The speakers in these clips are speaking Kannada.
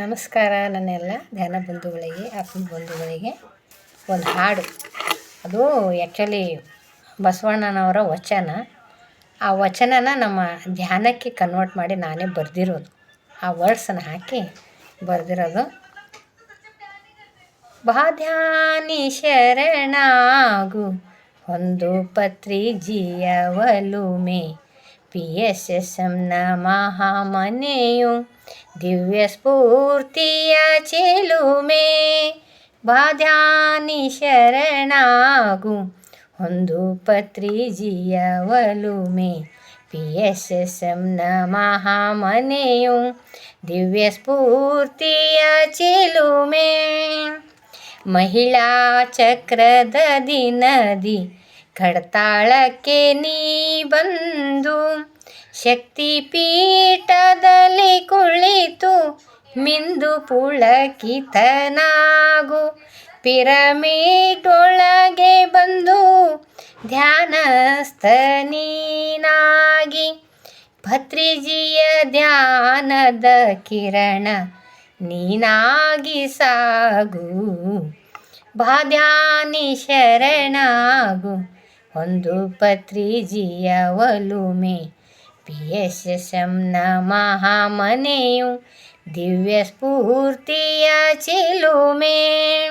ನಮಸ್ಕಾರ ನನ್ನೆಲ್ಲ ಧ್ಯಾನ ಬಂಧುಗಳಿಗೆ, ಆತ್ಮ ಬಂಧುಗಳಿಗೆ. ಒಂದು ಹಾಡು. ಅದು ಆ್ಯಕ್ಚುಲಿ ಬಸವಣ್ಣನವರ ವಚನ. ಆ ವಚನನ ನಮ್ಮ ಧ್ಯಾನಕ್ಕೆ ಕನ್ವರ್ಟ್ ಮಾಡಿ ನಾನೇ ಬರೆದಿರೋದು. ಆ ವರ್ಡ್ಸನ್ನ ಹಾಕಿ ಬರೆದಿರೋದು. ಬಾಧ್ಯಾನಿ ಶರಣಾಗು, ಒಂದು ಪತ್ರಿ ಜಿಯವಲುಮೆ. ಪಿ ಎಸ್ ಎಸ್ ಎಮ್ನ ಮಹಾಮನೆಯು ದಿವ್ಯ ಸ್ಫೂರ್ತಿಯ ಚೆಲುಮೆ ಬಾ ಧ್ಯಾನಿ ಶರಣಾಗು ಒಂದು ಪತ್ರಿ ಜಿಯ ಒಲುಮೆ ಪಿ ಎಸ್ ಎಸ್ ಎಮ್ನ ಮಹಾಮನೆಯು ದಿವ್ಯ ಸ್ಫೂರ್ತಿಯ ಚಿಲುಮೆ ಮಹಿಳಾ ಚಕ್ರದ ದಿನದಿ ಕಡ್ತಾಳಕ್ಕೆ ನೀ ಬಂದು ಶಕ್ತಿ ಪೀಠದಲ್ಲಿ ಕುಳಿತು ಮಿಂದು ಪುಳಕಿತನಾಗು ಪಿರಮಿಡೊಳಗೆ ಬಂದು ಧ್ಯಾನಸ್ತನೀನಾಗಿ ಭತ್ರಿಜಿಯ ಧ್ಯಾನದ ಕಿರಣ ನೀನಾಗಿ ಸಾಗು, ಬಾಧ್ಯಾನಿ ಶರಣಾಗು, ಒಂದು ಪತ್ರಿಜಿಯ ಒಲುಮೆ ಪಿ ಎಸ್ ಎಸ್ ಎಮ್ನ ಮಹಾಮನೆಯು ದಿವ್ಯ ಸ್ಫೂರ್ತಿಯ ಚಿಲುಮೆ.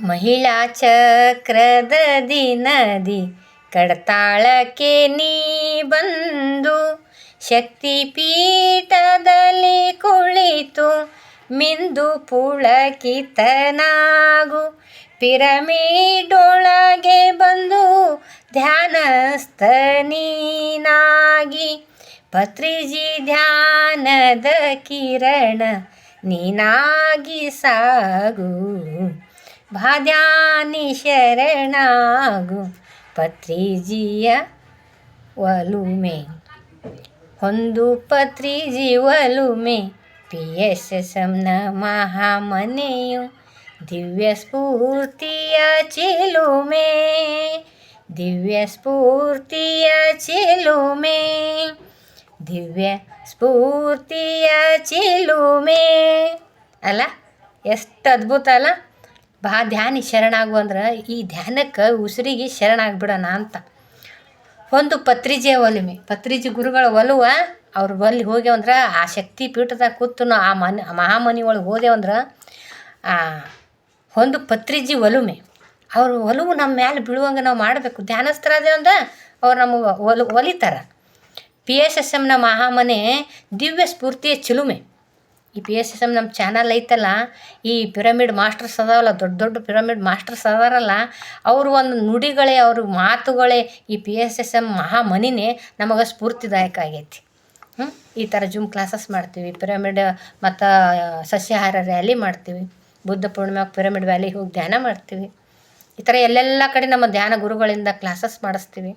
ಮಹಿಳಾ ಚಕ್ರದ ದಿನದಿ ಕಡತಾಳಕ್ಕೆ ನೀ ಬಂದು ಶಕ್ತಿ ಪೀಠದಲ್ಲಿ ಕುಳಿತು ಮಿಂದು ಪುಳಕಿತನಾಗು ಪಿರಮಿಡ್ ಒಳಗೆ ಬಂದು ಧ್ಯಾನಸ್ಥನೀನಾಗಿ ಪತ್ರಿಜಿ ಧ್ಯಾನದ ಕಿರಣ ನೀನಾಗಿ ಸಾಗು. ಭಾದ್ಯಾನಿ ಶರಣಾಗು ಪತ್ರಿಜಿಯ ಒಲುಮೆ. ಒಂದು ಪತ್ರಿಜಿ ಒಲುಮೆ, ಪಿ ಎಸ್ ಎಸ್ ಎಮ್ನ ಮಹಾಮನೆಯು ದಿವ್ಯ ಸ್ಫೂರ್ತಿಯ ಚಿಲುಮೆ, ದಿವ್ಯ ಸ್ಫೂರ್ತಿಯ ಚಿಲುಮೆ, ದಿವ್ಯ ಸ್ಫೂರ್ತಿಯ ಚಿಲುಮೆ. ಅಲ್ಲ, ಎಷ್ಟು ಅದ್ಭುತ ಅಲ್ಲ? ಬಾ, ಧ್ಯಾನಿ ಶರಣಾಗು ಅಂದ್ರೆ ಈ ಧ್ಯಾನಕ್ಕೆ ಉಸಿರಿಗೆ ಶರಣಾಗ್ಬಿಡೋಣ ಅಂತ. ಒಂದು ಪತ್ರಿಜೆಯ ಒಲುಮೆ. ಪತ್ರಿಜಿ ಗುರುಗಳ ಒಲುವ, ಅವ್ರು ಅಲ್ಲಿ ಹೋಗ್ಯಾವಂದ್ರೆ ಆ ಶಕ್ತಿ ಪೀಠದಾಗ ಕೂತು ಆ ಮನೆ ಮಹಾಮನಿ ಒಳಗೆ ಹೋದೆವಂದ್ರೆ ಒಂದು ಪತ್ರಿಜಿ ಒಲುಮೆ. ಅವ್ರ ಒಲವು ನಮ್ಮ ಮ್ಯಾಲೆ ಬೀಳುವಂಗೆ ನಾವು ಮಾಡಬೇಕು. ಧ್ಯಾನಸ್ಥರಾದೇವಂದ್ರೆ ಅವ್ರು ನಮಗೆ ಒಲು, ಒಲಿತಾರೆ. ಪಿ ಎಸ್ ಎಸ್ ಎಮ್ನ ಮಹಾಮನೆ ದಿವ್ಯ ಸ್ಫೂರ್ತಿಯ ಚಿಲುಮೆ. ಈ ಪಿ ಎಸ್ ಎಸ್ ಎಂ ನಮ್ಮ ಚಾನಲ್ ಐತಲ್ಲ, ಈ ಪಿರಮಿಡ್ ಮಾಸ್ಟರ್ಸ್ ಅದಾವಲ್ಲ ದೊಡ್ಡ ದೊಡ್ಡ ಪಿರಮಿಡ್ ಮಾಸ್ಟರ್ಸ್ ಅದಾರಲ್ಲ ಅವರು ಒಂದು ನುಡಿಗಳೇ, ಅವ್ರ ಮಾತುಗಳೇ ಈ ಪಿ ಎಸ್ ಎಸ್ ಎಂ ಮಹಾಮನಿನೇ ನಮಗೆ ಸ್ಫೂರ್ತಿದಾಯಕ ಆಗೈತಿ. ಹ್ಞೂ ಈ ಥರ ಜೂಮ್ ಕ್ಲಾಸಸ್ ಮಾಡ್ತೀವಿ, ಪಿರಮಿಡ್ ಮತ್ತು ಸಸ್ಯಾಹಾರ ರ್ಯಾಲಿ ಮಾಡ್ತೀವಿ. ಬುದ್ಧ ಪೂರ್ಣಿಮೆ ಪಿರಮಿಡ್ ವ್ಯಾಲಿ ಹೋಗಿ ಧ್ಯಾನ ಮಾಡ್ತೀವಿ. ಈ ಥರ ಎಲ್ಲೆಲ್ಲ ಕಡೆ ನಮ್ಮ ಧ್ಯಾನ ಗುರುಗಳಿಂದ ಕ್ಲಾಸಸ್ ಮಾಡಿಸ್ತೀವಿ.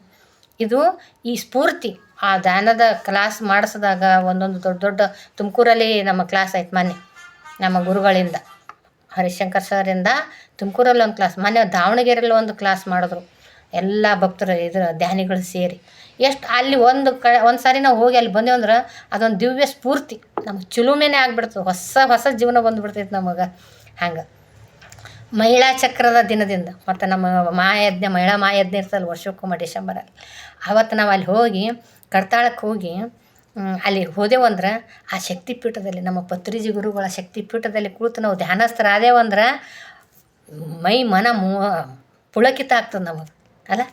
ಇದು ಈ ಸ್ಫೂರ್ತಿ, ಆ ಧ್ಯಾನದ ಕ್ಲಾಸ್ ಮಾಡಿಸಿದಾಗ ಒಂದೊಂದು ದೊಡ್ಡ ದೊಡ್ಡ ತುಮಕೂರಲ್ಲಿ ನಮ್ಮ ಕ್ಲಾಸ್ ಆಯ್ತು ಮೊನ್ನೆ ನಮ್ಮ ಗುರುಗಳಿಂದ. ಹರಿಶಂಕರ್ ಸರಿಂದ ತುಮಕೂರಲ್ಲಿ ಒಂದು ಕ್ಲಾಸ್ ಮೊನ್ನೆ ದಾವಣಗೆರೆಯಲ್ಲಿ ಒಂದು ಕ್ಲಾಸ್ ಮಾಡಿದ್ರು. ಎಲ್ಲ ಭಕ್ತರು ಇದ್ರ ಧ್ಯಾನಿಗಳು ಸೇರಿ. ಎಷ್ಟು ಅಲ್ಲಿ ಒಂದು ಕ, ಒಂದು ಸಾರಿ ನಾವು ಹೋಗಿ ಅಲ್ಲಿ ಬಂದೇವಂದ್ರೆ ಅದೊಂದು ದಿವ್ಯ ಸ್ಫೂರ್ತಿ. ನಮ್ಗೆ ಚಿಲುಮೆನೇ ಆಗ್ಬಿಡ್ತು. ಹೊಸ ಹೊಸ ಜೀವನ ಬಂದುಬಿಡ್ತೈತೆ ನಮಗೆ. ಹಂಗೆ. ಮಹಿಳಾ ಚಕ್ರದ ದಿನದಿಂದ, ಮತ್ತು ನಮ್ಮ ಮಹಾಯಜ್ಞ ಮಹಿಳಾ ಮಹಾಯಜ್ಞ ಇರ್ತಲ್ಲ ವರ್ಷಕ್ಕೊಮ್ಮೆ ಡಿಸೆಂಬರಲ್ಲಿ ಅವತ್ತು ನಾವು ಅಲ್ಲಿ ಹೋಗಿ ಕಡ್ತಾಳಕ್ಕೆ ಹೋಗಿ ಅಲ್ಲಿ ಹೋದೆವಂದ್ರೆ ಆ ಶಕ್ತಿ ಪೀಠದಲ್ಲಿ ನಮ್ಮ ಪತ್ರಿಜಿ ಗುರುಗಳ ಶಕ್ತಿ ಪೀಠದಲ್ಲಿ ಕುಳಿತು ನಾವು ಧ್ಯಾನಸ್ಥರಾದೇವಂದ್ರೆ ಮೈ, ಮನ, ಮೂ, ಪುಳಕಿತ ಆಗ್ತದೆ ನಮಗೆ, ಅಲ್ಲ?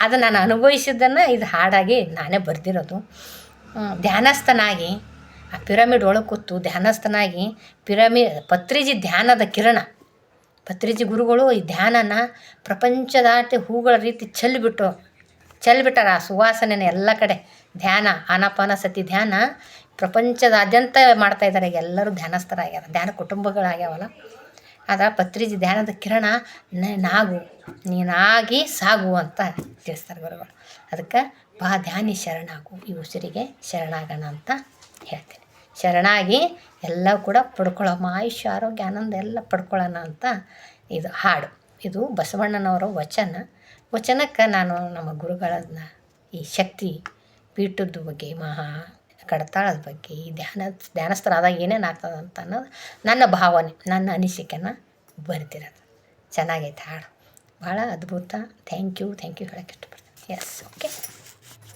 ಅದು ನಾನು ಅನುಭವಿಸಿದ್ದನ್ನು ಇದು ಹಾಡಾಗಿ ನಾನೇ ಬರೆದಿರೋದು. ಧ್ಯಾನಸ್ಥನಾಗಿ ಆ ಪಿರಮಿಡ್ ಒಳಗೆ ಕೂತು ಧ್ಯಾನಸ್ಥನಾಗಿ ಪಿರಮಿ, ಪತ್ರಿಜಿ ಧ್ಯಾನದ ಕಿರಣ. ಪತ್ರಿಜಿ ಗುರುಗಳು ಈ ಧ್ಯಾನನ ಪ್ರಪಂಚದಾಟಿ ಹೂಗಳ ರೀತಿ ಚೆಲ್ಲಿಬಿಟ್ಟು ಚೆಲ್ಬಿಟ್ಟಾರ ಆ ಸುವಾಸನೆನ ಎಲ್ಲ ಕಡೆ. ಧ್ಯಾನ ಆನಾಪಾನಸತಿ ಧ್ಯಾನ ಪ್ರಪಂಚದಾದ್ಯಂತ ಮಾಡ್ತಾ ಇದ್ದಾರೆ. ಎಲ್ಲರೂ ಧ್ಯಾನಸ್ಥರಾಗ್ಯಾರ. ಧ್ಯಾನ ಕುಟುಂಬಗಳಾಗ್ಯಾವಲ್ಲ. ಆದ ಪತ್ರಿಜಿ ಧ್ಯಾನದ ಕಿರಣ ನಾಗು. ನೀನಾಗಿ ಸಾಗು ಅಂತ ತಿಳಿಸ್ತಾರೆ ಗುರುಗಳು. ಅದಕ್ಕೆ ಬಾ ಧ್ಯಾನಿ ಶರಣಾಗು. ಈ ಉಸಿರಿಗೆ ಶರಣಾಗೋಣ ಅಂತ ಹೇಳ್ತೀನಿ. ಶರಣಾಗಿ ಎಲ್ಲ ಕೂಡ ಪಡ್ಕೊಳ್ಳೋಮ್ಮ ಆಯುಷ್ಯ ಆರೋಗ್ಯ, ಆನಂದ ಎಲ್ಲ ಪಡ್ಕೊಳ್ಳೋಣ ಅಂತ ಇದು ಹಾಡು. ಇದು ಬಸವಣ್ಣನವರ ವಚನ. ವಚನಕ್ಕೆ ನಾನು ನಮ್ಮ ಗುರುಗಳನ್ನ ಈ ಶಕ್ತಿ ಪೀಠದ ಬಗ್ಗೆ, ಮಹಾ ಕಡತಾಳದ ಬಗ್ಗೆ, ಈ ಧ್ಯಾನ ಧ್ಯಾನಸ್ಥರಾದಾಗ ಏನೇನು ಆಗ್ತದೆ ಅಂತ ಅನ್ನೋದು ನನ್ನ ಭಾವನೆ, ನನ್ನ ಅನಿಸಿಕೆನ ಬರ್ತಿರೋದು. ಚೆನ್ನಾಗೈತೆ ಹಾಡು. ಭಾಳ ಅದ್ಭುತ. ಥ್ಯಾಂಕ್ ಯು ಥ್ಯಾಂಕ್ ಯು ಹೇಳಕ್ಕೆ ಇಷ್ಟಪಡ್ತೀನಿ. Yes okay